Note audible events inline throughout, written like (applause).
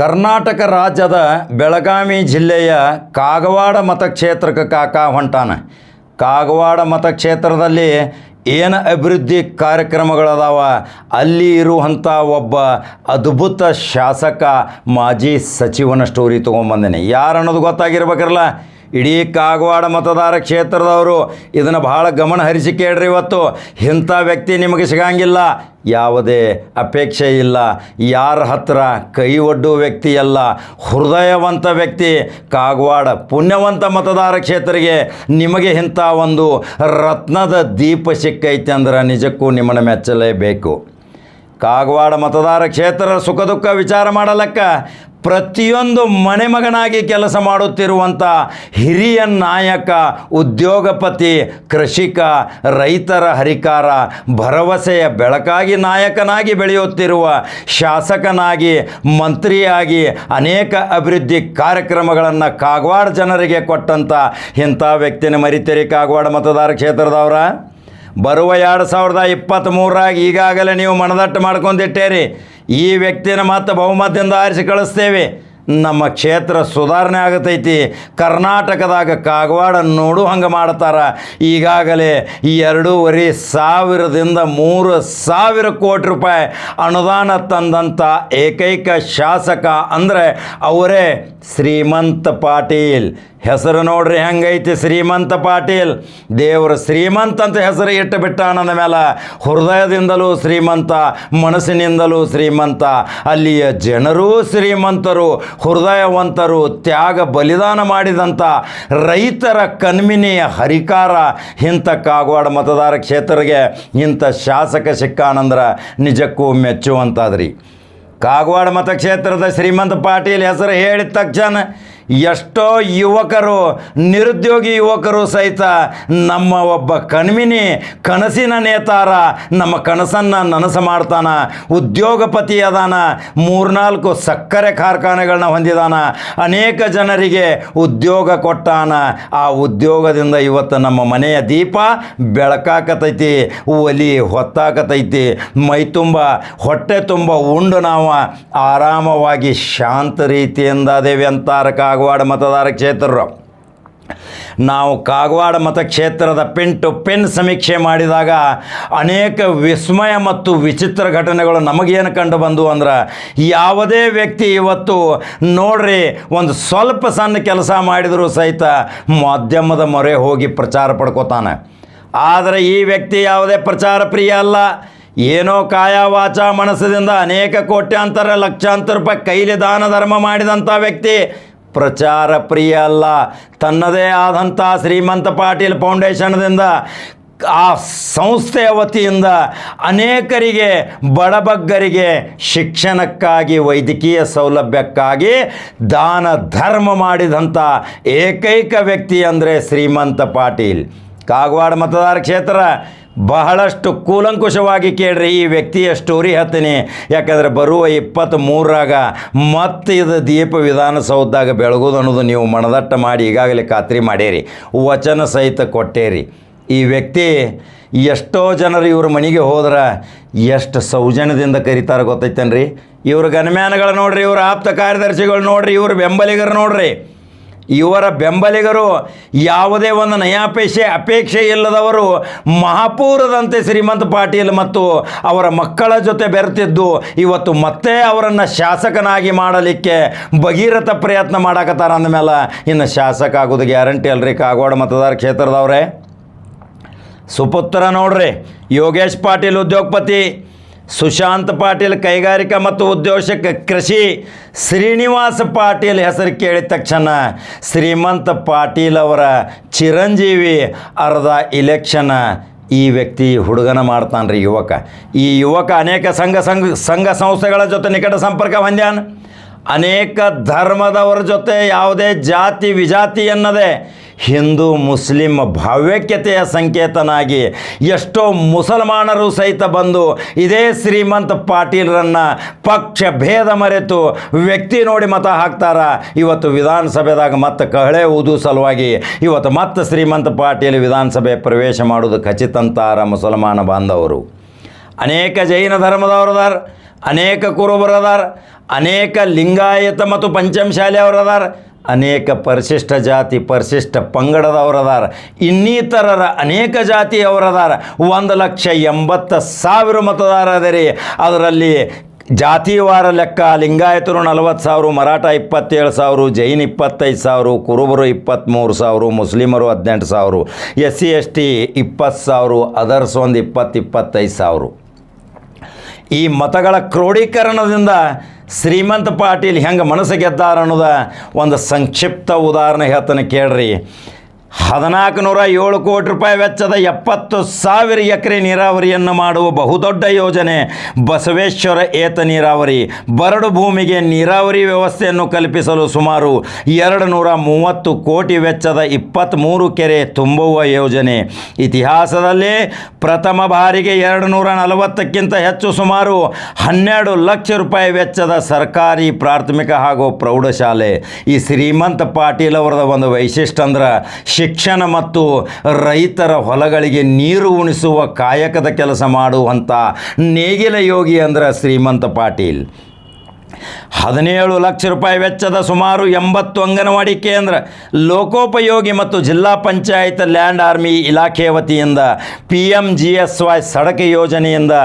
ಕರ್ನಾಟಕ ರಾಜ್ಯದ ಬೆಳಗಾವಿ ಜಿಲ್ಲೆಯ ಕಾಗವಾಡ ಮತಕ್ಷೇತ್ರಕ್ಕೆ ಕಾಕ ಹೊಂಟಾನ. ಕಾಗವಾಡ ಮತಕ್ಷೇತ್ರದಲ್ಲಿ ಏನು ಅಭಿವೃದ್ಧಿ ಕಾರ್ಯಕ್ರಮಗಳದಾವ? ಅಲ್ಲಿ ಇರುವಂಥ ಒಬ್ಬ ಅದ್ಭುತ ಶಾಸಕ, ಮಾಜಿ ಸಚಿವನ ಸ್ಟೋರಿ ತೊಗೊಂಬಂದೇನೆ. ಯಾರು ಅನ್ನೋದು ಗೊತ್ತಾಗಿರ್ಬೇಕಲ್ಲ ಇಡೀ ಕಾಗವಾಡ ಮತದಾರ ಕ್ಷೇತ್ರದವರು ಇದನ್ನು ಭಾಳ ಗಮನ ಹರಿಸಿ ಕೇಳ್ರಿ ಇವತ್ತು. ಇಂಥ ವ್ಯಕ್ತಿ ನಿಮಗೆ ಸಿಗಂಗಿಲ್ಲ. ಯಾವುದೇ ಅಪೇಕ್ಷೆ ಇಲ್ಲ. ಯಾರ ಹತ್ರ ಕೈ ಒಡ್ಡುವ ವ್ಯಕ್ತಿ ಅಲ್ಲ. ಹೃದಯವಂತ ವ್ಯಕ್ತಿ, ಕಾಗವಾಡ ಪುಣ್ಯವಂತ ಮತದಾರ ಕ್ಷೇತ್ರಕ್ಕೆ ನಿಮಗೆ ಇಂಥ ಒಂದು ರತ್ನದ ದೀಪ ಸಿಕ್ಕೈತೆ ಅಂದ್ರೆ ನಿಜಕ್ಕೂ ನಿಮ್ಮನ್ನು ಮೆಚ್ಚಲೇಬೇಕು. ಕಾಗವಾಡ ಮತದಾರ ಕ್ಷೇತ್ರ ಸುಖ ದುಃಖ ವಿಚಾರ ಮಾಡಲಕ್ಕ ಪ್ರತಿಯೊಂದು ಮನೆ ಮಗನಾಗಿ ಕೆಲಸ ಮಾಡುತ್ತಿರುವಂಥ ಹಿರಿಯ ನಾಯಕ, ಉದ್ಯೋಗಪತಿ, ಕೃಷಿಕ, ರೈತರ ಹರಿಕಾರ, ಭರವಸೆಯ ಬೆಳಕಾಗಿ ನಾಯಕನಾಗಿ ಬೆಳೆಯುತ್ತಿರುವ ಶಾಸಕನಾಗಿ, ಮಂತ್ರಿಯಾಗಿ ಅನೇಕ ಅಭಿವೃದ್ಧಿ ಕಾರ್ಯಕ್ರಮಗಳನ್ನು ಕಾಗವಾಡ ಜನರಿಗೆ ಕೊಟ್ಟಂಥ ಇಂಥ ವ್ಯಕ್ತಿನ ಮರಿತೀರಿ ಕಾಗವಾಡ ಮತದಾರ ಕ್ಷೇತ್ರದವರ. ಬರುವ ಎರಡು ಸಾವಿರದ ಇಪ್ಪತ್ತ್ಮೂರಾಗಿ ಈಗಾಗಲೇ ನೀವು ಮನದಟ್ಟು ಮಾಡ್ಕೊಂಡಿಟ್ಟೇರಿ. ಈ ವ್ಯಕ್ತಿಯನ್ನು ಮತ್ತೆ ಬಹುಮತದಿಂದ ಆರಿಸಿ ಕಳಿಸ್ತೇವೆ. ನಮ್ಮ ಕ್ಷೇತ್ರ ಸುಧಾರಣೆ ಆಗತೈತಿ. ಕರ್ನಾಟಕದಾಗ ಕಾಗವಾಡ ನೋಡು ಹಂಗೆ ಮಾಡ್ತಾರ. ಈಗಾಗಲೇ ಈ ಎರಡೂವರೆ ಸಾವಿರದಿಂದ ಮೂರು ಸಾವಿರ ಕೋಟಿ ರೂಪಾಯಿ ಅನುದಾನ ತಂದಂಥ ಏಕೈಕ ಶಾಸಕ ಅಂದರೆ ಅವರೇ ಶ್ರೀಮಂತ ಪಾಟೀಲ್. ಹೆಸರು ನೋಡ್ರಿ ಹೆಂಗೈತಿ ಶ್ರೀಮಂತ ಪಾಟೀಲ್. ದೇವರು ಶ್ರೀಮಂತ ಅಂತ ಹೆಸರು ಇಟ್ಟು ಬಿಟ್ಟ ನನ್ನ ಮೇಲೆ ಹೃದಯದಿಂದಲೂ ಶ್ರೀಮಂತ, ಮನಸ್ಸಿನಿಂದಲೂ ಶ್ರೀಮಂತ. ಅಲ್ಲಿಯ ಜನರೂ ಶ್ರೀಮಂತರು. ಹೃದಯವಂತರು ತ್ಯಾಗ ಬಲಿದಾನ ಮಾಡಿದಂಥ ರೈತರ ಕಣ್ಮಿನಿಯ ಹರಿಕಾರ ಇಂಥ ಕಾಗವಾಡ ಮತದಾರ ಕ್ಷೇತ್ರಗೆ ಇಂಥ ಶಾಸಕ ಸಿಕ್ಕಾನಂದ್ರೆ ನಿಜಕ್ಕೂ ಮೆಚ್ಚುವಂಥದ್ರಿ ಕಾಗವಾಡ ಮತಕ್ಷೇತ್ರದ ಶ್ರೀಮಂತ ಪಾಟೀಲ್ ಹೆಸರು ಹೇಳಿದ ತಕ್ಷಣ ಎಷ್ಟೋ ಯುವಕರು, ನಿರುದ್ಯೋಗಿ ಯುವಕರು ಸಹಿತ ನಮ್ಮ ಒಬ್ಬ ಕಣ್ಮಿನಿ, ಕನಸಿನ ನೇತಾರ, ನಮ್ಮ ಕನಸನ್ನು ನನಸು ಮಾಡ್ತಾನ, ಉದ್ಯೋಗಪತಿ ಅದಾನ, ಮೂರ್ನಾಲ್ಕು ಸಕ್ಕರೆ ಕಾರ್ಖಾನೆಗಳನ್ನ ಹೊಂದಿದಾನ, ಅನೇಕ ಜನರಿಗೆ ಉದ್ಯೋಗ ಕೊಟ್ಟಾನ. ಆ ಉದ್ಯೋಗದಿಂದ ಇವತ್ತು ನಮ್ಮ ಮನೆಯ ದೀಪ ಬೆಳಕಾಕತೈತಿ, ಒಲಿ ಹೊತ್ತಾಕತೈತಿ, ಮೈ ತುಂಬ, ಹೊಟ್ಟೆ ತುಂಬ ಉಂಡು ನಾವು, ಆರಾಮವಾಗಿ ಶಾಂತ ರೀತಿಯಿಂದ ದೇವ್ಯಂತಾರಕ ಕಾಗವಾಡ ಮತದಾರ ಕ್ಷೇತ್ರರು. ನಾವು ಕಾಗವಾಡ ಮತಕ್ಷೇತ್ರದ ಪಿನ್ ಟು ಪಿನ್ ಸಮೀಕ್ಷೆ ಮಾಡಿದಾಗ ಅನೇಕ ವಿಸ್ಮಯ ಮತ್ತು ವಿಚಿತ್ರ ಘಟನೆಗಳು ನಮಗೇನು ಕಂಡು ಬಂದವು ಅಂದ್ರೆ ಯಾವುದೇ ವ್ಯಕ್ತಿ ಇವತ್ತು ನೋಡ್ರಿ ಒಂದು ಸ್ವಲ್ಪ ಸಣ್ಣ ಕೆಲಸ ಮಾಡಿದರೂ ಸಹಿತ ಮಾಧ್ಯಮದ ಮೊರೆ ಹೋಗಿ ಪ್ರಚಾರ ಪಡ್ಕೋತಾನೆ. ಆದರೆ ಈ ವ್ಯಕ್ತಿ ಯಾವುದೇ ಪ್ರಚಾರ ಪ್ರಿಯ ಅಲ್ಲ. ಏನೋ ಕಾಯ ವಾಚ ಮನಸ್ಸದಿಂದ ಅನೇಕ ಕೋಟ್ಯಾಂತರ ಲಕ್ಷಾಂತರ ರೂಪಾಯಿ ಕೈಲಿ ದಾನ ಧರ್ಮ ಮಾಡಿದಂಥ ವ್ಯಕ್ತಿ ಪ್ರಚಾರ ಪ್ರಿಯ ಅಲ್ಲ. ತನ್ನದೇ ಆದಂಥ ಶ್ರೀಮಂತ ಪಾಟೀಲ್ ಫೌಂಡೇಶನ್ದಿಂದ ಆ ಸಂಸ್ಥೆಯ ವತಿಯಿಂದ ಅನೇಕರಿಗೆ ಬಡಬಗ್ಗರಿಗೆ ಶಿಕ್ಷಣಕ್ಕಾಗಿ, ವೈದ್ಯಕೀಯ ಸೌಲಭ್ಯಕ್ಕಾಗಿ ದಾನ ಧರ್ಮ ಮಾಡಿದಂಥ ಏಕೈಕ ವ್ಯಕ್ತಿ ಅಂದರೆ ಶ್ರೀಮಂತ ಪಾಟೀಲ್. ಕಾಗವಾಡ ಮತದಾರ ಕ್ಷೇತ್ರ ಬಹಳಷ್ಟು ಕೂಲಂಕುಷವಾಗಿ ಕೇಳ್ರಿ ಈ ವ್ಯಕ್ತಿಯ ಸ್ಟೋರಿ ಹತ್ತೀನಿ. ಯಾಕಂದರೆ ಬರುವ ಇಪ್ಪತ್ತ್ಮೂರರಾಗ ಮತ್ತೆ ಇದು ದೀಪ ವಿಧಾನಸೌಧದಾಗ ಬೆಳಗೋದು ಅನ್ನೋದು ನೀವು ಮನದಟ್ಟ ಮಾಡಿ ಈಗಾಗಲೇ ಖಾತ್ರಿ ಮಾಡೇರಿ. ವಚನ ಸಹಿತ ಕೊಟ್ಟೇರಿ. ಈ ವ್ಯಕ್ತಿ ಎಷ್ಟೋ ಜನರು ಇವ್ರ ಮನೆಗೆ ಹೋದ್ರೆ ಎಷ್ಟು ಸೌಜನ್ಯದಿಂದ ಕರೀತಾರೆ ಗೊತ್ತೈತೇನ್ರಿ? ಇವ್ರ ಗನ್ಮ್ಯಾನಗಳು ನೋಡ್ರಿ, ಇವ್ರ ಆಪ್ತ ಕಾರ್ಯದರ್ಶಿಗಳು ನೋಡ್ರಿ, ಇವ್ರ ಬೆಂಬಲಿಗರು ನೋಡ್ರಿ. ಇವರ ಬೆಂಬಲಿಗರು ಯಾವುದೇ ಒಂದು ನಯಾಪೇಕ್ಷೆ ಅಪೇಕ್ಷೆ ಇಲ್ಲದವರು ಮಹಾಪೂರದಂತೆ ಶ್ರೀಮಂತ ಪಾಟೀಲ್ ಮತ್ತು ಅವರ ಮಕ್ಕಳ ಜೊತೆ ಬೆರೆತಿದ್ದು ಇವತ್ತು ಮತ್ತೆ ಅವರನ್ನು ಶಾಸಕನಾಗಿ ಮಾಡಲಿಕ್ಕೆ ಭಗೀರಥ ಪ್ರಯತ್ನ ಮಾಡಕತ್ತಾರ ಅಂದಮೇಲೆ ಇನ್ನು ಶಾಸಕ ಆಗೋದು ಗ್ಯಾರಂಟಿ ಅಲ್ರಿ ಕಾಗವಾಡ ಮತದಾರ ಕ್ಷೇತ್ರದವ್ರೆ. ಸುಪುತ್ರ ನೋಡ್ರಿ ಯೋಗೇಶ್ ಪಾಟೀಲ್ ಉದ್ಯೋಗಪತಿ. ಸುಶಾಂತ್ ಪಾಟೀಲ್ ಕೈಗಾರಿಕಾ ಮತ್ತು ಉದ್ಯೋಗ ಕೃಷಿ ಶ್ರೀನಿವಾಸ ಪಾಟೀಲ್ ಹೆಸರು ಕೇಳಿದ ತಕ್ಷಣ ಶ್ರೀಮಂತ ಪಾಟೀಲ್ ಅವರ ಚಿರಂಜೀವಿ ಅರ್ಧ ಇಲೆಕ್ಷನ್ ಈ ವ್ಯಕ್ತಿ ಹುಡುಗನ ಮಾಡ್ತಾನೆ ರೀ ಯುವಕ. ಈ ಯುವಕ ಅನೇಕ ಸಂಘ ಸಂಘ ಸಂಘ ಸಂಸ್ಥೆಗಳ ಜೊತೆ ನಿಕಟ ಸಂಪರ್ಕ ಹೊಂದ್ಯಾನ. ಅನೇಕ ಧರ್ಮದವರ ಜೊತೆ ಯಾವುದೇ ಜಾತಿ, ವಿಜಾತಿ ಎನ್ನದೆ ಹಿಂದೂ, ಮುಸ್ಲಿಂ ಭಾವ್ಯಕ್ಯತೆಯ ಸಂಕೇತನಾಗಿ ಎಷ್ಟೋ ಮುಸಲ್ಮಾನರು ಸಹಿತ ಬಂದು ಇದೇ ಶ್ರೀಮಂತ ಪಾಟೀಲ್ರನ್ನು ಪಕ್ಷ ಭೇದ ಮರೆತು ವ್ಯಕ್ತಿ ನೋಡಿ ಮತ ಹಾಕ್ತಾರ. ಇವತ್ತು ವಿಧಾನಸಭೆದಾಗ ಮತ್ತೆ ಕಹಳೆ ಊದು ಸಲುವಾಗಿ ಇವತ್ತು ಮತ್ತೆ ಶ್ರೀಮಂತ ಪಾಟೀಲ್ ವಿಧಾನಸಭೆ ಪ್ರವೇಶ ಮಾಡೋದು ಖಚಿತಂತಾರ ಮುಸಲ್ಮಾನ ಬಾಂಧವರು. ಅನೇಕ ಜೈನ ಧರ್ಮದವ್ರದಾರ. ಅನೇಕ ಕುರುಬರದಾರ ಅನೇಕ ಲಿಂಗಾಯತ ಮತ್ತು ಪಂಚಮಶಾಲೆಯವರು ಅದಾರ, ಅನೇಕ ಪರಿಶಿಷ್ಟ ಜಾತಿ, ಪರಿಶಿಷ್ಟ ಪಂಗಡದವರದಾರ ಇನ್ನಿತರರ ಅನೇಕ ಜಾತಿಯವರದಾರ ಒಂದು ಲಕ್ಷ ಎಂಬತ್ತು ಸಾವಿರ ಮತದಾರ ಅದರಿ ಅದರಲ್ಲಿ ಜಾತಿವಾರ ಲೆಕ್ಕ, ಲಿಂಗಾಯತರು ನಲವತ್ತು ಸಾವಿರ, ಮರಾಠ ಇಪ್ಪತ್ತೇಳು ಸಾವಿರ, ಜೈನ್ ಇಪ್ಪತ್ತೈದು ಸಾವಿರ, ಕುರುಬರು ಇಪ್ಪತ್ತ್ಮೂರು ಸಾವಿರ, ಮುಸ್ಲಿಮರು ಹದಿನೆಂಟು ಸಾವಿರ ಎಸ್ ಸಿ ಎಸ್ ಟಿ ಇಪ್ಪತ್ತು ಸಾವಿರ, ಅದರ್ಸ್ ಒಂದು ಇಪ್ಪತ್ತು, ಇಪ್ಪತ್ತೈದು ಸಾವಿರ. ಈ ಮತಗಳ ಕ್ರೋಢೀಕರಣದಿಂದ ಶ್ರೀಮಂತ ಪಾಟೀಲ್ ಹೆಂಗೆ ಮನಸ್ಸು ಗೆದ್ದಾರ ಅನ್ನೋದ ಒಂದು ಸಂಕ್ಷಿಪ್ತ ಉದಾಹರಣೆ ಹೇಳ್ತಾನೆ ಕೇಳ್ರಿ. ಹದಿನಾಲ್ಕು ನೂರ ಏಳು ಕೋಟಿ ರೂಪಾಯಿ ವೆಚ್ಚದ ಎಪ್ಪತ್ತು ಸಾವಿರ ಎಕರೆ ನೀರಾವರಿಯನ್ನು ಮಾಡುವ ಬಹುದೊಡ್ಡ ಯೋಜನೆ ಬಸವೇಶ್ವರ ಏತ ನೀರಾವರಿ. ಬರಡು ಭೂಮಿಗೆ ನೀರಾವರಿ ವ್ಯವಸ್ಥೆಯನ್ನು ಕಲ್ಪಿಸಲು ಸುಮಾರು ಎರಡು ನೂರ ಮೂವತ್ತು ಕೋಟಿ ವೆಚ್ಚದ ಇಪ್ಪತ್ತ್ಮೂರು ಕೆರೆ ತುಂಬುವ ಯೋಜನೆ. ಇತಿಹಾಸದಲ್ಲೇ ಪ್ರಥಮ ಬಾರಿಗೆ ಎರಡು ನೂರ ನಲವತ್ತಕ್ಕಿಂತ ಹೆಚ್ಚು ಸುಮಾರು ಹನ್ನೆರಡು ಲಕ್ಷ ರೂಪಾಯಿ ವೆಚ್ಚದ ಸರ್ಕಾರಿ ಪ್ರಾಥಮಿಕ ಹಾಗೂ ಪ್ರೌಢಶಾಲೆ. ಈ ಶ್ರೀಮಂತ ಪಾಟೀಲ್ ಅವರದ ಒಂದು ವೈಶಿಷ್ಟ್ಯ ಅಂದ್ರೆ ಶಿಕ್ಷಣ ಮತ್ತು ರೈತರ ಹೊಲಗಳಿಗೆ ನೀರು ಉಣಿಸುವ ಕಾಯಕದ ಕೆಲಸ ಮಾಡುವಂಥ ನೇಗಿಲ ಯೋಗಿ ಅಂದರೆ ಶ್ರೀಮಂತ ಪಾಟೀಲ್. ಹದಿನೇಳು ಲಕ್ಷ ರೂಪಾಯಿ ವೆಚ್ಚದ ಸುಮಾರು ಎಂಬತ್ತು ಅಂಗನವಾಡಿ ಕೇಂದ್ರ, ಲೋಕೋಪಯೋಗಿ ಮತ್ತು ಜಿಲ್ಲಾ ಪಂಚಾಯತ್ ಲ್ಯಾಂಡ್ ಆರ್ಮಿ ಇಲಾಖೆ ವತಿಯಿಂದ P M G S Y ಸಡಕ್ ಯೋಜನೆಯಿಂದ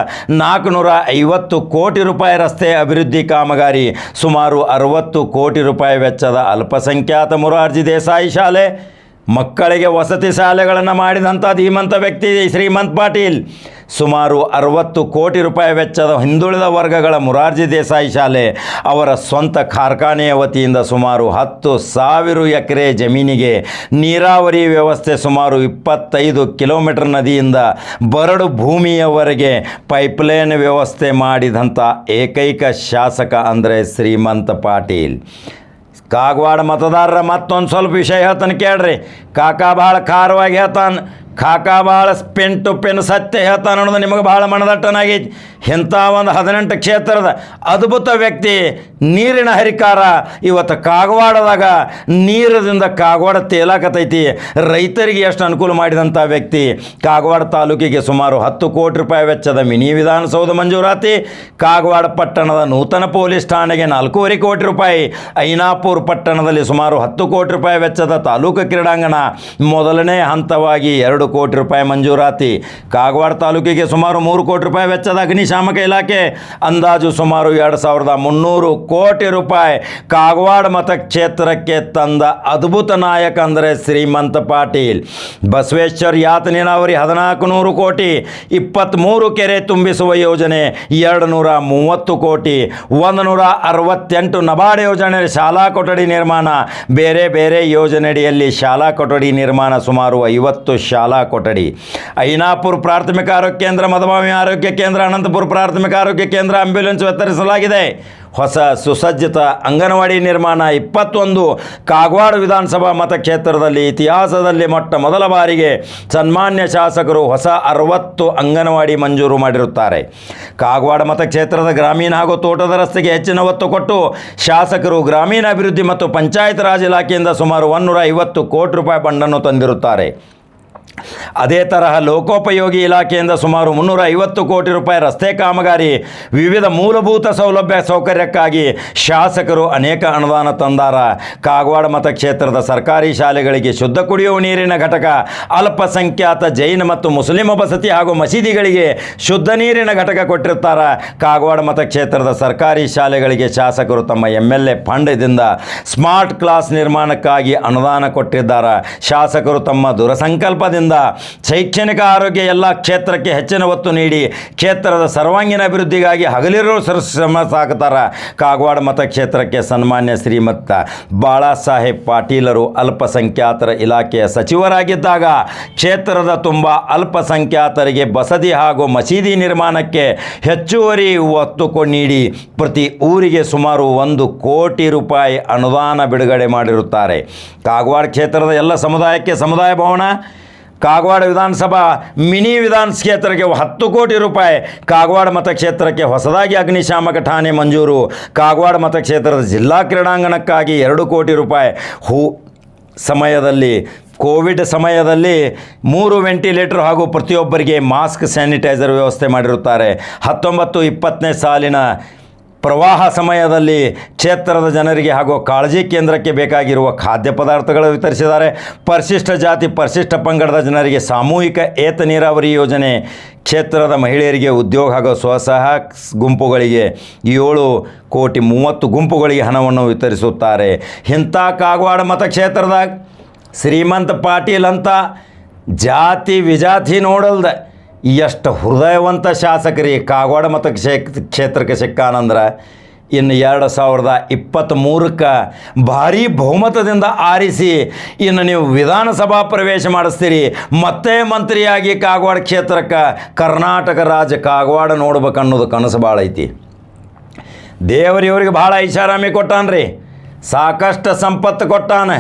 ನಾಲ್ಕುನೂರ ಐವತ್ತು ಕೋಟಿ ರೂಪಾಯಿ ರಸ್ತೆ ಅಭಿವೃದ್ಧಿ ಕಾಮಗಾರಿ, ಸುಮಾರು ಅರವತ್ತು ಕೋಟಿ ರೂಪಾಯಿ ವೆಚ್ಚದ ಅಲ್ಪಸಂಖ್ಯಾತ ಮುರಾರ್ಜಿ ದೇಸಾಯಿ ಶಾಲೆ. ಮಕ್ಕಳಿಗೆ ವಸತಿ ಶಾಲೆಗಳನ್ನು ಮಾಡಿದಂಥ ಧೀಮಂತ ವ್ಯಕ್ತಿ ಶ್ರೀಮಂತ್ ಪಾಟೀಲ್. ಸುಮಾರು ಅರವತ್ತು ಕೋಟಿ ರೂಪಾಯಿ ವೆಚ್ಚದ ಹಿಂದುಳಿದ ವರ್ಗಗಳ ಮುರಾರ್ಜಿ ದೇಸಾಯಿ ಶಾಲೆ, ಅವರ ಸ್ವಂತ ಕಾರ್ಖಾನೆಯ ವತಿಯಿಂದ ಸುಮಾರು ಹತ್ತು ಸಾವಿರ ಎಕರೆ ಜಮೀನಿಗೆ ನೀರಾವರಿ ವ್ಯವಸ್ಥೆ ಸುಮಾರು ಇಪ್ಪತ್ತೈದು ಕಿಲೋಮೀಟರ್ ನದಿಯಿಂದ ಬರಡು ಭೂಮಿಯವರೆಗೆ ಪೈಪ್ಲೈನ್ ವ್ಯವಸ್ಥೆ ಮಾಡಿದಂಥ ಏಕೈಕ ಶಾಸಕ ಅಂದರೆ ಶ್ರೀಮಂತ ಪಾಟೀಲ್. ಕಾಗವಾಡ ಮತದಾರರ ಮತ್ತೊಂದು ಸ್ವಲ್ಪ ವಿಷಯ ಹೇಳ್ತಾನೆ ಕೇಳ್ರಿ. ಕಾಕಾ ಭಾಳ ಖಾರವಾಗಿ ಹೇಳ್ತಾನೆ ಕಾಕ ಭಾಳ ಪೆನ್ ಟು ಪೆನ್ ಸತ್ಯ ಹೇಳ್ತಾನೆ ಅನ್ನೋದು ನಿಮಗೆ ಭಾಳ ಮನದಟ್ಟನಾಗೈತಿ ಇಂಥ ಒಂದು ಹದಿನೆಂಟು ಕ್ಷೇತ್ರದ ಅದ್ಭುತ ವ್ಯಕ್ತಿ ನೀರಿನ ಹರಿಕಾರ ಇವತ್ತು ಕಾಗವಾಡದಾಗ ನೀರದಿಂದ ಕಾಗವಾಡ ತೇಲಾಕತೈತಿ. ರೈತರಿಗೆ ಎಷ್ಟು ಅನುಕೂಲ ಮಾಡಿದಂಥ ವ್ಯಕ್ತಿ. ಕಾಗವಾಡ ತಾಲೂಕಿಗೆ ಸುಮಾರು ಹತ್ತು ಕೋಟಿ ರೂಪಾಯಿ ವೆಚ್ಚದ ಮಿನಿ ವಿಧಾನಸೌಧ ಮಂಜೂರಾತಿ. ಕಾಗವಾಡ ಪಟ್ಟಣದ ನೂತನ ಪೊಲೀಸ್ ಠಾಣೆಗೆ ನಾಲ್ಕೂವರೆ ಕೋಟಿ ರೂಪಾಯಿ. ಐನಾಪುರ ಪಟ್ಟಣದಲ್ಲಿ ಸುಮಾರು ಹತ್ತು ಕೋಟಿ ರೂಪಾಯಿ ವೆಚ್ಚದ ತಾಲೂಕು ಕ್ರೀಡಾಂಗಣ. ಮೊದಲನೇ ಹಂತವಾಗಿ ಎರಡು ಕೋಟಿ ರೂಪಾಯಿ ಮಂಜೂರಾತಿ. ಕಾಗವಾಡ ತಾಲೂಕಿಗೆ ಸುಮಾರು ಮೂರು ಕೋಟಿ ರೂಪಾಯಿ ವೆಚ್ಚದ ಅಗ್ನಿಶಾಮಕ ಇಲಾಖೆ. ಅಂದಾಜು ಸುಮಾರು ಎರಡು ಸಾವಿರದ ಮುನ್ನೂರು ಕೋಟಿ ರೂಪಾಯಿ ಕಾಗವಾಡ ಮತಕ್ಷೇತ್ರಕ್ಕೆ ತಂದ ಅದ್ಭುತ ನಾಯಕ ಅಂದರೆ ಶ್ರೀಮಂತ ಪಾಟೀಲ್. ಬಸವೇಶ್ವರ್ ಯಾತ ನೀರಾವರಿ ಹದಿನಾಲ್ಕು ನೂರು ಕೋಟಿ ಇಪ್ಪತ್ತ್ಮೂರು ಕೆರೆ ತುಂಬಿಸುವ ಯೋಜನೆ ಎರಡು ನೂರ ಮೂವತ್ತು ಕೋಟಿ ಒಂದು ನೂರ ಅರವತ್ತೆಂಟು ನಬಾರ್ಡ್ ಯೋಜನೆ ಶಾಲಾ ಕೊಠಡಿ ನಿರ್ಮಾಣ. ಬೇರೆ ಬೇರೆ ಯೋಜನೆಯಡಿಯಲ್ಲಿ ಶಾಲಾ ಕೊಠಡಿ ನಿರ್ಮಾಣ ಸುಮಾರು ಐವತ್ತು ಶಾಲಾ ಕೊಠಡಿ. ಐನಾಪುರ ಪ್ರಾಥಮಿಕ ಆರೋಗ್ಯ ಕೇಂದ್ರ ಮದಮಾವಿ ಆರೋಗ್ಯ ಕೇಂದ್ರ, ಅನಂತಪುರ ಪ್ರಾಥಮಿಕ ಆರೋಗ್ಯ ಕೇಂದ್ರ ಆಂಬ್ಯುಲೆನ್ಸ್ ವಿತರಿಸಲಾಗಿದೆ. ಹೊಸ ಸುಸಜ್ಜಿತ ಅಂಗನವಾಡಿ ನಿರ್ಮಾಣ ಇಪ್ಪತ್ತೊಂದು. ಕಾಗವಾಡ ವಿಧಾನಸಭಾ ಮತಕ್ಷೇತ್ರದಲ್ಲಿ ಇತಿಹಾಸದಲ್ಲಿ ಮೊಟ್ಟ ಮೊದಲ ಬಾರಿಗೆ ಸನ್ಮಾನ್ಯ ಶಾಸಕರು ಹೊಸ ಅರವತ್ತು ಅಂಗನವಾಡಿ ಮಂಜೂರು ಮಾಡಿರುತ್ತಾರೆ. ಕಾಗವಾಡ ಮತಕ್ಷೇತ್ರದ ಗ್ರಾಮೀಣ ಹಾಗೂ ತೋಟದ ರಸ್ತೆಗೆ ಹೆಚ್ಚಿನ ಒತ್ತು ಕೊಟ್ಟು ಶಾಸಕರು ಗ್ರಾಮೀಣಾಭಿವೃದ್ಧಿ ಮತ್ತು ಪಂಚಾಯತ್ ರಾಜ್ ಇಲಾಖೆಯಿಂದ ಸುಮಾರು ಒನ್ನೂರ ಐವತ್ತು ಕೋಟಿ ರೂಪಾಯಿ ಬಂಡನ್ನು ತಂದಿರುತ್ತಾರೆ. ಅದೇ ತರಹ ಲೋಕೋಪಯೋಗಿ ಇಲಾಖೆಯಿಂದ ಸುಮಾರು ಮುನ್ನೂರ ಐವತ್ತು ಕೋಟಿ ರೂಪಾಯಿ ರಸ್ತೆ ಕಾಮಗಾರಿ, ವಿವಿಧ ಮೂಲಭೂತ ಸೌಲಭ್ಯ ಸೌಕರ್ಯಕ್ಕಾಗಿ ಶಾಸಕರು ಅನೇಕ ಅನುದಾನ ತಂದಾರ. ಕಾಗವಾಡ ಮತಕ್ಷೇತ್ರದ ಸರ್ಕಾರಿ ಶಾಲೆಗಳಿಗೆ ಶುದ್ಧ ಕುಡಿಯುವ ನೀರಿನ ಘಟಕ, ಅಲ್ಪಸಂಖ್ಯಾತ ಜೈನ ಮತ್ತು ಮುಸ್ಲಿಮ ವಸತಿ ಹಾಗೂ ಮಸೀದಿಗಳಿಗೆ ಶುದ್ಧ ನೀರಿನ ಘಟಕ ಕೊಟ್ಟಿರ್ತಾರ. ಕಾಗವಾಡ ಮತಕ್ಷೇತ್ರದ ಸರ್ಕಾರಿ ಶಾಲೆಗಳಿಗೆ ಶಾಸಕರು ತಮ್ಮ ಎಂ ಎಲ್ ಎ ಫಂಡದಿಂದ ಸ್ಮಾರ್ಟ್ ಕ್ಲಾಸ್ ನಿರ್ಮಾಣಕ್ಕಾಗಿ ಅನುದಾನ ಕೊಟ್ಟಿದ್ದಾರೆ. ಶಾಸಕರು ತಮ್ಮ ದುರಸಂಕಲ್ಪದಿಂದ ಶೈಕ್ಷಣಿಕ ಆರೋಗ್ಯ ಎಲ್ಲ ಕ್ಷೇತ್ರಕ್ಕೆ ಹೆಚ್ಚಿನ ಒತ್ತು ನೀಡಿ ಕ್ಷೇತ್ರದ ಸರ್ವಾಂಗೀಣ ಅಭಿವೃದ್ಧಿಗಾಗಿ ಹಗಲಿರೋ ಶ್ರಮ ಸಾಗುತ್ತಾರ ಕಾಗವಾಡ ಮತಕ್ಷೇತ್ರಕ್ಕೆ ಸನ್ಮಾನ್ಯ ಶ್ರೀಮತ್ತ ಬಾಳಾ ಸಾಹೇಬ್ ಪಾಟೀಲರು ಅಲ್ಪಸಂಖ್ಯಾತರ ಇಲಾಖೆಯ ಸಚಿವರಾಗಿದ್ದಾಗ ಕ್ಷೇತ್ರದ ತುಂಬ ಅಲ್ಪಸಂಖ್ಯಾತರಿಗೆ ಬಸದಿ ಹಾಗೂ ಮಸೀದಿ ನಿರ್ಮಾಣಕ್ಕೆ ಹೆಚ್ಚುವರಿ ಒತ್ತು ನೀಡಿ ಪ್ರತಿ ಊರಿಗೆ ಸುಮಾರು ಒಂದು ಕೋಟಿ ರೂಪಾಯಿ ಅನುದಾನ ಬಿಡುಗಡೆ ಮಾಡಿರುತ್ತಾರೆ. ಕಾಗವಾಡ ಕ್ಷೇತ್ರದ ಎಲ್ಲ ಸಮುದಾಯಕ್ಕೆ ಸಮುದಾಯ ಭವನ ಕಾಗವಾಡ ವಿಧಾನಸಭಾ ಮಿನಿ ವಿಧಾನ ಕ್ಷೇತ್ರಕ್ಕೆ ಹತ್ತು ಕೋಟಿ ರೂಪಾಯಿ, ಕಾಗವಾಡ ಮತಕ್ಷೇತ್ರಕ್ಕೆ ಹೊಸದಾಗಿ ಅಗ್ನಿಶಾಮಕ ಠಾಣೆ ಮಂಜೂರು, ಕಾಗವಾಡ ಮತಕ್ಷೇತ್ರದ ಜಿಲ್ಲಾ ಕ್ರೀಡಾಂಗಣಕ್ಕಾಗಿ ಎರಡು ಕೋಟಿ ರೂಪಾಯಿ. ಹೂ, ಸಮಯದಲ್ಲಿ, ಕೋವಿಡ್ ಸಮಯದಲ್ಲಿ ಮೂರು ವೆಂಟಿಲೇಟರ್ ಹಾಗೂ ಪ್ರತಿಯೊಬ್ಬರಿಗೆ ಮಾಸ್ಕ್ ಸ್ಯಾನಿಟೈಸರ್ ವ್ಯವಸ್ಥೆ ಮಾಡಿರುತ್ತಾರೆ. ಹತ್ತೊಂಬತ್ತು ಇಪ್ಪತ್ತನೇ ಸಾಲಿನ ಪ್ರವಾಹ ಸಮಯದಲ್ಲಿ ಕ್ಷೇತ್ರದ ಜನರಿಗೆ ಹಾಗೂ ಕಾಳಜಿ ಕೇಂದ್ರಕ್ಕೆ ಬೇಕಾಗಿರುವ ಖಾದ್ಯ ಪದಾರ್ಥಗಳು ವಿತರಿಸಿದ್ದಾರೆ. ಪರಿಶಿಷ್ಟ ಜಾತಿ, ಪರಿಶಿಷ್ಟ ಪಂಗಡದ ಜನರಿಗೆ ಸಾಮೂಹಿಕ ಏತ ನೀರಾವರಿ ಯೋಜನೆ, ಕ್ಷೇತ್ರದ ಮಹಿಳೆಯರಿಗೆ ಉದ್ಯೋಗ ಹಾಗೂ ಸ್ವಸಹಾಯ ಗುಂಪುಗಳಿಗೆ ಏಳು ಕೋಟಿ ಮೂವತ್ತು ಗುಂಪುಗಳಿಗೆ ಹಣವನ್ನು ವಿತರಿಸುತ್ತಾರೆ. ಇಂಥ ಕಾಗವಾಡ ಮತಕ್ಷೇತ್ರದಾಗ ಶ್ರೀಮಂತ ಪಾಟೀಲ್ ಅಂತ ಜಾತಿ ವಿಜಾತಿ ನೋಡಲ್ದೆ ಎಷ್ಟು ಹೃದಯವಂತ ಶಾಸಕರಿ ಕಾಗವಾಡ ಮತ ಕ್ಷೇ ಕ್ಷೇತ್ರಕ್ಕೆ ಸಿಕ್ಕಾನಂದ್ರೆ ಇನ್ನು ಎರಡು ಸಾವಿರದ ಇಪ್ಪತ್ತ್ಮೂರಕ್ಕೆ ಭಾರೀ ಬಹುಮತದಿಂದ ಆರಿಸಿ ಇನ್ನು ನೀವು ವಿಧಾನಸಭಾ ಪ್ರವೇಶ ಮಾಡಿಸ್ತೀರಿ. ಮತ್ತೆ ಮಂತ್ರಿಯಾಗಿ ಕಾಗವಾಡ ಕ್ಷೇತ್ರಕ್ಕೆ ಕರ್ನಾಟಕ ರಾಜ್ಯ ಕಾಗವಾಡ ನೋಡ್ಬೇಕು ಅನ್ನೋದು ಕನಸು ಭಾಳ ಐತಿ. ದೇವರು ಇವ್ರಿಗೆ ಭಾಳ ಐಷಾರಾಮಿ ಕೊಟ್ಟಾನ್ರಿ. ಸಾಕಷ್ಟು ಸಂಪತ್ತು ಕೊಟ್ಟಾನೆ.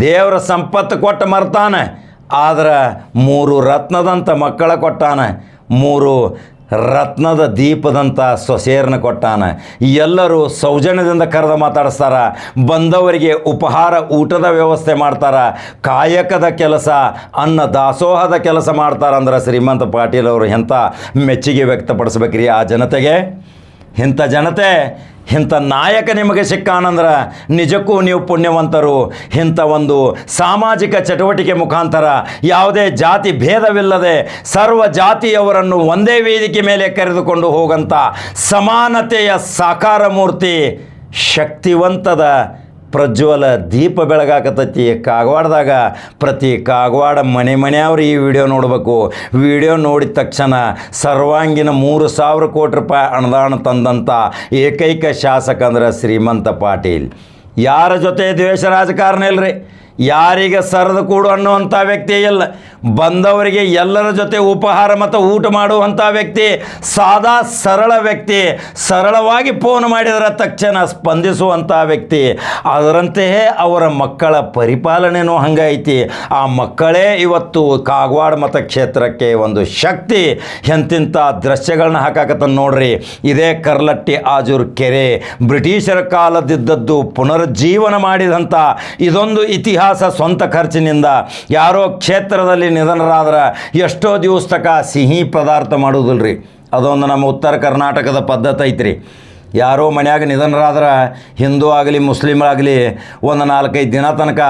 ದೇವರ ಸಂಪತ್ತು ಕೊಟ್ಟು ಮರ್ತಾನೆ. ಆದ್ರೆ ಮೂರು ರತ್ನದಂಥ ಮಕ್ಕಳ ಕೊಟ್ಟಾನೆ, ಮೂರು ರತ್ನದ ದೀಪದಂಥ ಸೊಸೇರನ್ನ ಕೊಟ್ಟಾನೆ. ಎಲ್ಲರೂ ಸೌಜನ್ಯದಿಂದ ಕರೆದು ಮಾತಾಡಿಸ್ತಾರ, ಬಂದವರಿಗೆ ಉಪಹಾರ, ಊಟದ ವ್ಯವಸ್ಥೆ ಮಾಡ್ತಾರ, ಕಾಯಕದ ಕೆಲಸ, ಅನ್ನ ದಾಸೋಹದ ಕೆಲಸ ಮಾಡ್ತಾರಂದ್ರೆ ಶ್ರೀಮಂತ ಪಾಟೀಲ್ ಅವರು ಎಂಥ ಮೆಚ್ಚುಗೆ ವ್ಯಕ್ತಪಡಿಸ್ಬೇಕ್ರಿ ಆ ಜನತೆಗೆ? ಇಂಥ ಜನತೆ ಇಂಥ ನಾಯಕ ನಿಮಗೆ ಸಿಕ್ಕಾನಂದ್ರೆ ನಿಜಕ್ಕೂ ನೀವು ಪುಣ್ಯವಂತರು. ಇಂಥ ಒಂದು ಸಾಮಾಜಿಕ ಚಟುವಟಿಕೆ ಮುಖಾಂತರ ಯಾವುದೇ ಜಾತಿ ಭೇದವಿಲ್ಲದೆ ಸರ್ವ ಜಾತಿಯವರನ್ನು ಒಂದೇ ವೇದಿಕೆ ಮೇಲೆ ಕರೆದುಕೊಂಡು ಹೋಗಂಥ ಸಮಾನತೆಯ ಸಾಕಾರ ಮೂರ್ತಿ ಶಕ್ತಿವಂತದ ಪ್ರಜ್ವಲ ದೀಪ ಬೆಳಗಾಕತೈತಿ ಕಾಗವಾಡದಾಗ ಪ್ರತಿ ಕಾಗವಾಡ ಮನೆ ಮನೆಯವ್ರು ಈ ವಿಡಿಯೋ ನೋಡಬೇಕು. ವಿಡಿಯೋ ನೋಡಿದ ತಕ್ಷಣ ಸರ್ವಾಂಗಿನ ಮೂರು ಸಾವಿರ ಕೋಟಿ ರೂಪಾಯಿ ಅನುದಾನ ತಂದಂಥ ಏಕೈಕ ಶಾಸಕ ಅಂದ್ರೆ ಶ್ರೀಮಂತ ಪಾಟೀಲ್. ಯಾರ ಜೊತೆ ದ್ವೇಷ ರಾಜಕಾರಣ ಇಲ್ರಿ? ಯಾರಿಗೆ ಸರದು ಕೂಡು ಅನ್ನುವಂಥ ವ್ಯಕ್ತಿ ಇಲ್ಲ. ಬಂದವರಿಗೆ ಎಲ್ಲರ ಜೊತೆ ಉಪಹಾರ ಮತ್ತು ಊಟ ಮಾಡುವಂಥ ವ್ಯಕ್ತಿ, ಸಾದಾ ಸರಳ ವ್ಯಕ್ತಿ, ಸರಳವಾಗಿ ಫೋನ್ ಮಾಡಿದರೆ ತಕ್ಷಣ ಸ್ಪಂದಿಸುವಂಥ ವ್ಯಕ್ತಿ. ಅದರಂತೆಯೇ ಅವರ ಮಕ್ಕಳ ಪರಿಪಾಲನೆಯೂ ಹಂಗೈತಿ. ಆ ಮಕ್ಕಳೇ ಇವತ್ತು ಕಾಗವಾಡ ಮತಕ್ಷೇತ್ರಕ್ಕೆ ಒಂದು ಶಕ್ತಿ. ಎಂತಿಂಥ ದೃಶ್ಯಗಳನ್ನ ಹಾಕಾಕತ್ತ ನೋಡ್ರಿ. ಇದೇ ಕರ್ಲಟ್ಟಿ ಆಜೂರ್ ಕೆರೆ. ಬ್ರಿಟಿಷರ ಕಾಲದಿದ್ದದ್ದು ಪುನರುಜ್ಜೀವನ ಮಾಡಿದಂಥ ಇದೊಂದು ಇತಿಹಾಸ. ಸ್ವಂತ ಖರ್ಚಿನಿಂದ ಯಾರೋ ಕ್ಷೇತ್ರದಲ್ಲಿ ನಿಧನರಾದ್ರೆ ಎಷ್ಟೋ ದಿವಸ ತಕ ಸಿಹಿ ಪದಾರ್ಥ ಮಾಡೋದಿಲ್ರಿ ಅದೊಂದು ನಮ್ಮ ಉತ್ತರ ಕರ್ನಾಟಕದ ಪದ್ಧತಿ ಐತ್ರಿ. ಯಾರೋ ಮನ್ಯಾಗ ನಿಧನರಾದ್ರೆ ಹಿಂದೂ ಆಗಲಿ ಮುಸ್ಲಿಮರಾಗಲಿ ಒಂದು ನಾಲ್ಕೈದು ದಿನ ತನಕ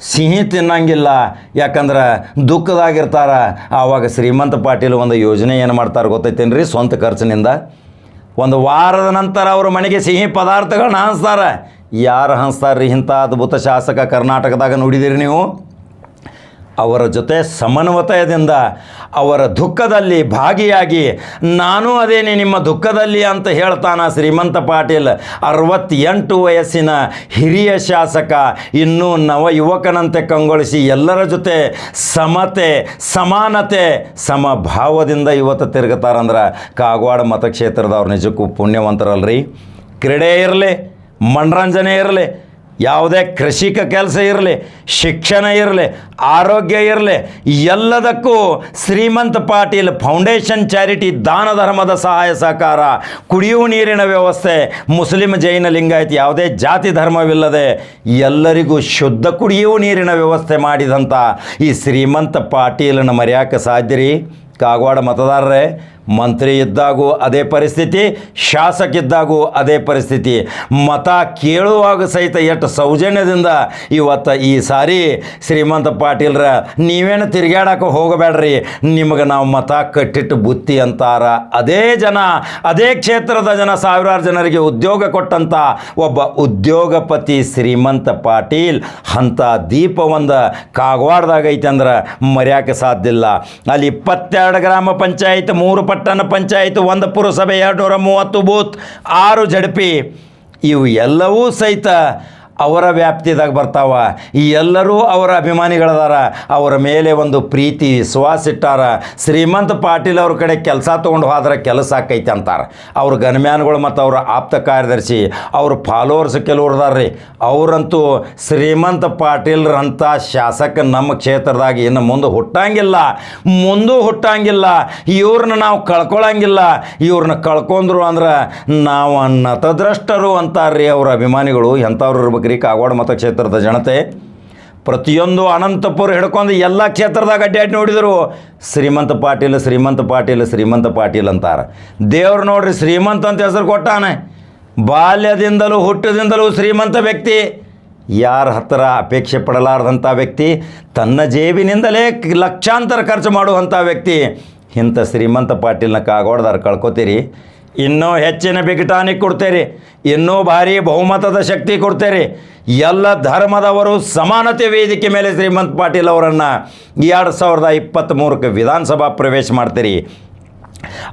ಸಿಹಿ ತಿನ್ನಂಗಿಲ್ಲ. ಯಾಕಂದ್ರೆ ದುಃಖದಾಗಿರ್ತಾರ. ಆವಾಗ ಶ್ರೀಮಂತ ಪಾಟೀಲ್ ಒಂದು ಯೋಜನೆ ಏನು ಮಾಡ್ತಾರೆ ಗೊತ್ತೈತೇನ್ರಿ? ಸ್ವಂತ ಖರ್ಚಿನಿಂದ. ಒಂದು ವಾರದ ನಂತರ ಅವರು ಮನೆಗೆ ಸಿಹಿ ಪದಾರ್ಥಗಳನ್ನ ಹಂಚ್ತಾರೆ ಯಾರು ರೀ ಇಂಥ ಅದ್ಭುತ ಶಾಸಕ ಕರ್ನಾಟಕದಾಗ ನೋಡಿದಿರಿ ನೀವು? ಅವರ ಜೊತೆ ಸಮನ್ವಯದಿಂದ, ಅವರ ದುಃಖದಲ್ಲಿ ಭಾಗಿಯಾಗಿ ನಾನು ಅದೇನೆ ನಿಮ್ಮ ದುಃಖದಲ್ಲಿ ಅಂತ ಹೇಳ್ತಾನ ಶ್ರೀಮಂತ ಪಾಟೀಲ್. ಅರವತ್ತೆಂಟು ವಯಸ್ಸಿನ ಹಿರಿಯ ಶಾಸಕ, ಇನ್ನೂ ನವ ಯುವಕನಂತೆ ಕಂಗೊಳಿಸಿ ಎಲ್ಲರ ಜೊತೆ ಸಮತೆ, ಸಮಾನತೆ, ಸಮಭಾವದಿಂದ ಇವತ್ತು ತಿರುಗುತ್ತಾರಂದ್ರೆ ಕಾಗವಾಡ ಮತಕ್ಷೇತ್ರದವ್ರು ನಿಜಕ್ಕೂ ಪುಣ್ಯವಂತರಲ್ರಿ. ಕ್ರೀಡೆ ಇರಲಿ. ಮನರಂಜನೆ ಇರಲಿ, ಯಾವುದೇ ಕೃಷಿಕ ಕೆಲಸ ಇರಲಿ, ಶಿಕ್ಷಣ ಇರಲಿ, ಆರೋಗ್ಯ ಇರಲಿ, ಎಲ್ಲದಕ್ಕೂ ಶ್ರೀಮಂತ ಪಾಟೀಲ್ ಫೌಂಡೇಶನ್ ಚಾರಿಟಿ ದಾನ ಧರ್ಮದ ಸಹಾಯ ಸಹಕಾರ ಕುಡಿಯುವ ನೀರಿನ ವ್ಯವಸ್ಥೆ, ಮುಸ್ಲಿಂ ಜೈನ ಲಿಂಗಾಯತ್ ಯಾವುದೇ ಜಾತಿ ಧರ್ಮವಿಲ್ಲದೆ ಎಲ್ಲರಿಗೂ ಶುದ್ಧ ಕುಡಿಯುವ ನೀರಿನ ವ್ಯವಸ್ಥೆ ಮಾಡಿದಂಥ ಈ ಶ್ರೀಮಂತ ಪಾಟೀಲನ್ನು ಮರೆಯೋಕ್ಕೆ ಸಾಧ್ಯ ರೀ? ಕಾಗವಾಡ ಮತದಾರರೇ ಮಂತ್ರಿ ಇದ್ದಾಗೂ ಅದೇ ಪರಿಸ್ಥಿತಿ, ಶಾಸಕಿದ್ದಾಗೂ ಅದೇ ಪರಿಸ್ಥಿತಿ. ಮತ ಕೇಳುವಾಗ ಸಹಿತ ಎಷ್ಟು ಸೌಜನ್ಯದಿಂದ ಇವತ್ತು ಈ ಸಾರಿ ಶ್ರೀಮಂತ ಪಾಟೀಲ್ರ ನೀವೇನು ತಿರುಗಾಡಕ್ಕೆ ಹೋಗಬೇಡ್ರಿ. ನಿಮಗೆ ನಾವು ಮತ ಕಟ್ಟಿಟ್ಟು ಬುತ್ತಿ ಅಂತಾರ. ಅದೇ ಜನ, ಅದೇ ಕ್ಷೇತ್ರದ ಜನ ಸಾವಿರಾರು ಜನರಿಗೆ ಉದ್ಯೋಗ ಕೊಟ್ಟಂಥ ಒಬ್ಬ ಉದ್ಯೋಗಪತಿ ಶ್ರೀಮಂತ ಪಾಟೀಲ್ ಅಂಥ ದೀಪ ಒಂದು ಐತೆ ಅಂದ್ರೆ ಮರ್ಯಾಕೆ ಸಾಧ್ಯ ಇಲ್ಲ. ಅಲ್ಲಿ ಇಪ್ಪತ್ತೆರಡು ಗ್ರಾಮ ಪಂಚಾಯತ್ ಮೂರು ಪಟ್ಟಣ ಪಂಚಾಯತ್ ಒಂದು ಪುರಸಭೆ ಎರಡು ನೂರ ಮೂವತ್ತು ಬೂತ್ ಆರು ಜಡ್ಪಿ. ಇವು ಎಲ್ಲವೂ ಸಹಿತ ಅವರ ವ್ಯಾಪ್ತಿದಾಗ ಬರ್ತಾವ. ಈ ಎಲ್ಲರೂ ಅವರ ಅಭಿಮಾನಿಗಳದಾರ. ಅವರ ಮೇಲೆ ಒಂದು ಪ್ರೀತಿ, ವಿಶ್ವಾಸ ಇಟ್ಟಾರ. ಶ್ರೀಮಂತ ಪಾಟೀಲ್ ಅವ್ರ ಕಡೆ ಕೆಲಸ ತೊಗೊಂಡು ಹೋದ್ರೆ ಕೆಲಸ ಆಕೈತೆ ಅಂತಾರೆ. ಅವ್ರ ಗನ್ಮ್ಯಾನ್ಗಳು ಮತ್ತು ಅವರ ಆಪ್ತ ಕಾರ್ಯದರ್ಶಿ, ಅವ್ರ ಫಾಲೋವರ್ಸ್ ಕೆಲವ್ರು ರೀ ಅವರಂತೂ ಶ್ರೀಮಂತ ಪಾಟೀಲ್ರಂಥ ಶಾಸಕ ನಮ್ಮ ಕ್ಷೇತ್ರದಾಗ ಇನ್ನು ಮುಂದೆ ಹುಟ್ಟಂಗಿಲ್ಲ. ಮುಂದೂ ಹುಟ್ಟಂಗಿಲ್ಲ. ಇವ್ರನ್ನ ನಾವು ಕಳ್ಕೊಳ್ಳಂಗಿಲ್ಲ ಇವ್ರನ್ನ ಕಳ್ಕೊಂಡ್ರು ಅಂದ್ರೆ ನಾವು ನತದ್ರಷ್ಟರು ಅಂತಾರ್ರಿ ಅವ್ರ ಅಭಿಮಾನಿಗಳು. ಎಂಥವ್ರು ಇರ್ಬೇಕ್ರಿ ಕಾಗವಾಡ ಮತಕ್ಷೇತ್ರದ ಜನತೆ ಪ್ರತಿಯೊಂದು ಅನಂತಪುರ ಹಿಡ್ಕೊಂಡು ಎಲ್ಲ ಕ್ಷೇತ್ರದಾಗ ಅಡ್ಡಾಡಿ ನೋಡಿದರು. ಶ್ರೀಮಂತ ಪಾಟೀಲ್ ಶ್ರೀಮಂತ ಪಾಟೀಲ್ ಶ್ರೀಮಂತ ಪಾಟೀಲ್ ಅಂತಾರೆ. ದೇವ್ರು ನೋಡ್ರಿ ಶ್ರೀಮಂತ ಅಂತ ಹೆಸರು ಕೊಟ್ಟಾನೆ. ಬಾಲ್ಯದಿಂದಲೂ ಹುಟ್ಟದಿಂದಲೂ ಶ್ರೀಮಂತ ವ್ಯಕ್ತಿ. ಯಾರ ಹತ್ತಿರ ಅಪೇಕ್ಷೆ ಪಡಲಾರದಂಥ ವ್ಯಕ್ತಿ. ತನ್ನ ಜೇಬಿನಿಂದಲೇ ಲಕ್ಷಾಂತರ ಖರ್ಚು ಮಾಡುವಂಥ ವ್ಯಕ್ತಿ. ಇಂಥ ಶ್ರೀಮಂತ ಪಾಟೀಲ್ನ ಕಾಗೋಡ್ದಾರ ಕಳ್ಕೊತೀರಿ. ಇನ್ನೂ ಹೆಚ್ಚಿನ ಬಿಗಟಾನಿಗೆ ಕೊಡ್ತೇರಿ. ಇನ್ನೂ ಭಾರಿ ಬಹುಮತದ ಶಕ್ತಿ ಕೊಡ್ತೇರಿ. ಎಲ್ಲ ಧರ್ಮದವರು ಸಮಾನತೆ ವೇದಿಕೆ ಮೇಲೆ ಶ್ರೀಮಂತ್ ಪಾಟೀಲ್ ಅವರನ್ನು ಎರಡು ಸಾವಿರದ ಇಪ್ಪತ್ತ್ಮೂರಕ್ಕೆ ವಿಧಾನಸಭಾ ಪ್ರವೇಶ ಮಾಡ್ತೀರಿ.